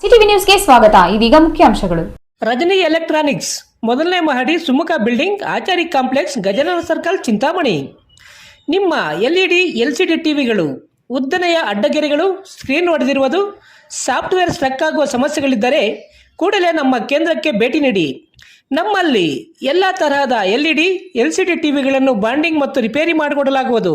CTV ನ್ಯೂಸ್ಗೆ ಸ್ವಾಗತ. ಇದೀಗ ಮುಖ್ಯಾಂಶಗಳು. ರಜನಿ ಎಲೆಕ್ಟ್ರಾನಿಕ್ಸ್ ಮೊದಲನೇ ಮಹಡಿ Sumukha building, Achari complex Gajanana circle, Chintamani. ನಿಮ್ಮ L E D L C D ಟಿವಿಗಳು, ಉದ್ದನೆಯ ಅಡ್ಡಗೆರೆಗಳು, ಸ್ಕ್ರೀನ್ ಹೊಡೆದಿರುವುದು ಸಾಫ್ಟ್ವೇರ್ ಸ್ಟ್ರಕ್ ಆಗುವ ಸಮಸ್ಯೆಗಳಿದ್ದರೆ ಕೂಡಲೇ ನಮ್ಮ ಕೇಂದ್ರಕ್ಕೆ ಭೇಟಿ ನೀಡಿ. ನಮ್ಮಲ್ಲಿ ಎಲ್ಲ ತರಹದ L E D L C D ಟಿವಿಗಳನ್ನು bonding ಮತ್ತು ರಿಪೇರಿ ಮಾಡಿಕೊಡಲಾಗುವುದು.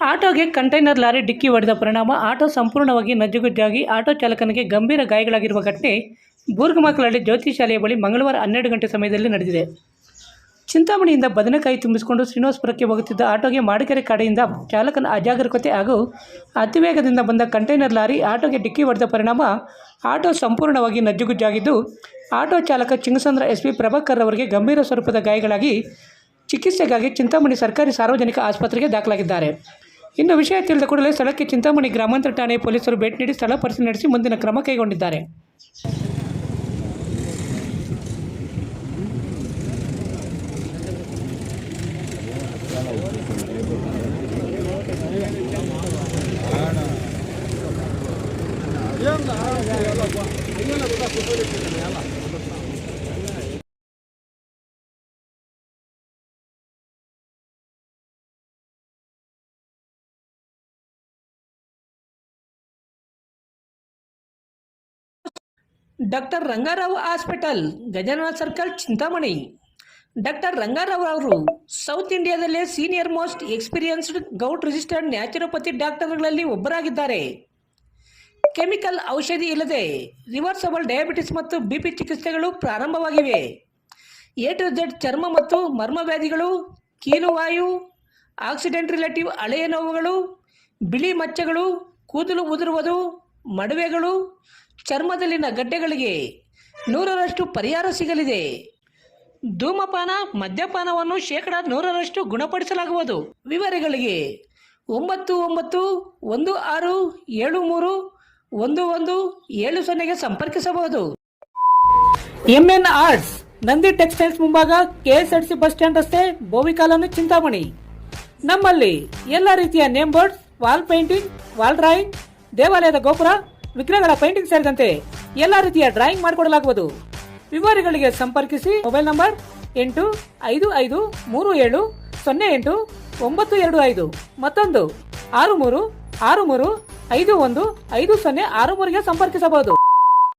ಆಟೋಗೆ ಕಂಟೈನರ್ ಲಾರಿ ಡಿಕ್ಕಿ ಹೊಡೆದ ಪರಿಣಾಮ ಆಟೋ ಸಂಪೂರ್ಣವಾಗಿ ನಜ್ಜುಗುಜ್ಜಾಗಿ ಆಟೋ ಚಾಲಕನಿಗೆ ಗಂಭೀರ ಗಾಯಗಳಾಗಿರುವ ಘಟನೆ ಬೂರ್ಗಮಕ್ಕಳಹಳ್ಳಿ ಜ್ಯೋತಿ ಶಾಲೆಯ ಬಳಿ ಮಂಗಳವಾರ ಹನ್ನೆರಡು ಗಂಟೆ ಸಮಯದಲ್ಲಿ ನಡೆದಿದೆ. ಚಿಂತಾಮಣಿಯಿಂದ ಬದನೆಕಾಯಿ ತುಂಬಿಸಿಕೊಂಡು ಶ್ರೀನಿವಾಸಪುರಕ್ಕೆ ಹೋಗುತ್ತಿದ್ದ ಆಟೋಗೆ ಮಾಡಿಕೆರೆ ಕಡೆಯಿಂದ ಚಾಲಕನ ಅಜಾಗರೂಕತೆ ಹಾಗೂ ಅತಿವೇಗದಿಂದ ಬಂದ ಕಂಟೈನರ್ ಲಾರಿ ಆಟೋಗೆ ಡಿಕ್ಕಿ ಹೊಡೆದ ಪರಿಣಾಮ ಆಟೋ ಸಂಪೂರ್ಣವಾಗಿ ನಜ್ಜುಗುಜ್ಜಾಗಿದ್ದು ಆಟೋ ಚಾಲಕ ಚಿಂಗಸಂದ್ರ ಎಸ್ ಪಿ ಪ್ರಭಾಕರ್ ಅವರಿಗೆ ಗಂಭೀರ ಸ್ವರೂಪದ ಗಾಯಗಳಾಗಿ ಚಿಕಿತ್ಸೆಗಾಗಿ ಚಿಂತಾಮಣಿ ಸರ್ಕಾರಿ ಸಾರ್ವಜನಿಕ ಆಸ್ಪತ್ರೆಗೆ ದಾಖಲಾಗಿದ್ದಾರೆ. ಇನ್ನು ವಿಷಯ ತಿಳಿದ ಕೂಡಲೇ ಸ್ಥಳಕ್ಕೆ ಚಿಂತಾಮಣಿ ಗ್ರಾಮಾಂತರ ಠಾಣೆ ಪೊಲೀಸರು ಭೇಟಿ ನೀಡಿ ಸ್ಥಳ ಪರಿಶೀಲನೆ ನಡೆಸಿ ಮುಂದಿನ ಕ್ರಮ ಕೈಗೊಂಡಿದ್ದಾರೆ doctor Rangarao hospital, Gajanana circle, Chintamani. Doctor Rangarao ಅವರು south ಇಂಡಿಯಾದಲ್ಲೇ senior most experienced govt registered naturopathy ಡಾಕ್ಟರ್ಗಳಲ್ಲಿ ಒಬ್ಬರಾಗಿದ್ದಾರೆ. ಕೆಮಿಕಲ್ ಔಷಧಿ ಇಲ್ಲದೆ ರಿವರ್ಸಬಲ್ ಡಯಾಬಿಟಿಸ್ ಮತ್ತು ಬಿಪಿ ಚಿಕಿತ್ಸೆಗಳು ಪ್ರಾರಂಭವಾಗಿವೆ. ಎ ಟು ಝೆಡ್ ಚರ್ಮ ಮತ್ತು ಮರ್ಮವ್ಯಾಧಿಗಳು ಕೀಲುವಾಯು, ಆಕ್ಸಿಡೆಂಟ್ ರಿಲೇಟಿವ್ ಹಳೆಯ ನೋವುಗಳು, ಬಿಳಿ ಮಚ್ಚಗಳು, ಕೂದಲು ಉದುರುವುದು ಮಡುವೆಗಳು ಚರ್ಮದಲ್ಲಿನ ಗಡ್ಡೆಗಳಿಗೆ ನೂರರಷ್ಟು ಪರಿಹಾರ ಸಿಗಲಿದೆ. ಧೂಮಪಾನ, ಮದ್ಯಪಾನವನ್ನು ಶೇಕಡ ನೂರರಷ್ಟು ಗುಣಪಡಿಸಲಾಗುವುದು. ವಿವರಗಳಿಗೆ ಒಂಬತ್ತು ಒಂಬತ್ತು ಒಂದು ಆರು ಏಳು ಮೂರು ಒಂದು ಒಂದು ಏಳು ಸೊನ್ನೆಗೆ ಸಂಪರ್ಕಿಸಬಹುದು. ಎಂಎನ್ ಆರ್ಟ್ಸ್, ನಂದಿ ಟೆಕ್ಸ್ಟೈಲ್ಸ್ ಮುಂಭಾಗ ಕೆಎಸ್ಆರ್ಸಿ ಬಸ್ ಸ್ಟ್ಯಾಂಡ್ ರಸ್ತೆ ಬೋವಿಕಾಲನ್ನು ಚಿಂತಾಮಣಿ. ನಮ್ಮಲ್ಲಿ ಎಲ್ಲ ರೀತಿಯ name boards, wall painting, wall drawing ದೇವಾಲಯದ ಗೋಪುರ, ವಿಗ್ರಹಗಳ ಪೇಂಟಿಂಗ್ ಸೇರಿದಂತೆ ಎಲ್ಲ ರೀತಿಯ ಡ್ರಾಯಿಂಗ್ ಮಾಡಿಕೊಡಲಾಗುವುದು. ವಿವರಗಳಿಗೆ ಸಂಪರ್ಕಿಸಿ ಮೊಬೈಲ್ ನಂಬರ್ ಎಂಟು ಐದು ಐದು ಮೂರು ಏಳು ಸೊನ್ನೆ ಎಂಟು ಒಂಬತ್ತು ಎರಡು ಐದು ಮತ್ತೊಂದು ಆರು ಮೂರು ಆರು ಮೂರು ಐದು ಒಂದು ಐದು ಸೊನ್ನೆ ಆರು ಮೂರಿಗೆ ಸಂಪರ್ಕಿಸಬಹುದು.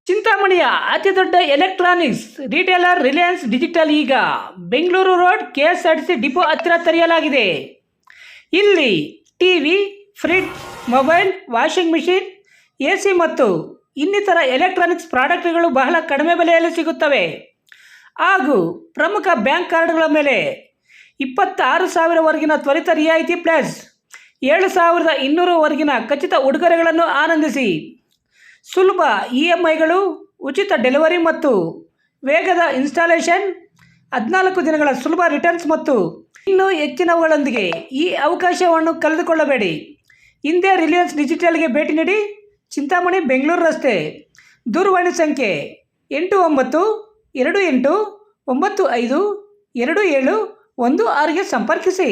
ಚಿಂತಾಮಣಿಯ ಅತಿ ದೊಡ್ಡ ಎಲೆಕ್ಟ್ರಾನಿಕ್ಸ್ ರಿಟೇಲರ್ ರಿಲಯನ್ಸ್ ಡಿಜಿಟಲ್ ಈಗ ಬೆಂಗಳೂರು ರೋಡ್ ಕೆಎಸ್ಆರ್ಟಿಸಿ ಡಿಪೋ ಹತ್ತಿರ ತೆರೆಯಲಾಗಿದೆ. ಇಲ್ಲಿ TV fridge mobile, washing machine A C ಮತ್ತು ಇನ್ನಿತರ ಎಲೆಕ್ಟ್ರಾನಿಕ್ಸ್ ಪ್ರಾಡಕ್ಟ್ಗಳು ಬಹಳ ಕಡಿಮೆ ಬೆಲೆಯಲ್ಲಿ ಸಿಗುತ್ತವೆ. ಹಾಗೂ ಪ್ರಮುಖ ಬ್ಯಾಂಕ್ ಕಾರ್ಡ್ಗಳ ಮೇಲೆ ಇಪ್ಪತ್ತಾರು ಸಾವಿರವರೆಗಿನ ತ್ವರಿತ ರಿಯಾಯಿತಿ ಪ್ಲಸ್, ಏಳು ಸಾವಿರದ ಇನ್ನೂರವರೆಗಿನ ಖಚಿತ ಉಡುಗೊರೆಗಳನ್ನು ಆನಂದಿಸಿ. ಸುಲಭ ಇ ಎಂ ಐಗಳು, ಉಚಿತ ಡೆಲಿವರಿ ಮತ್ತು ವೇಗದ ಇನ್ಸ್ಟಾಲೇಷನ್, ಹದಿನಾಲ್ಕು ದಿನಗಳ ಸುಲಭ ರಿಟರ್ನ್ಸ್ ಮತ್ತು ಇನ್ನೂ ಹೆಚ್ಚಿನವುಗಳೊಂದಿಗೆ ಈ ಅವಕಾಶವನ್ನು ಕಳೆದುಕೊಳ್ಳಬೇಡಿ. ಹಿಂದೆ ರಿಲಯನ್ಸ್ ಡಿಜಿಟಲ್ಗೆ ಭೇಟಿ ನೀಡಿ ಚಿಂತಾಮಣಿ ಬೆಂಗಳೂರು ರಸ್ತೆ ದೂರವಾಣಿ ಸಂಖ್ಯೆ ಎಂಟು ಒಂಬತ್ತು, ಎರಡು ಎಂಟು, ಒಂಬತ್ತು ಐದು, ಎರಡು ಏಳು, ಒಂದು ಆರಿಗೆ ಸಂಪರ್ಕಿಸಿ.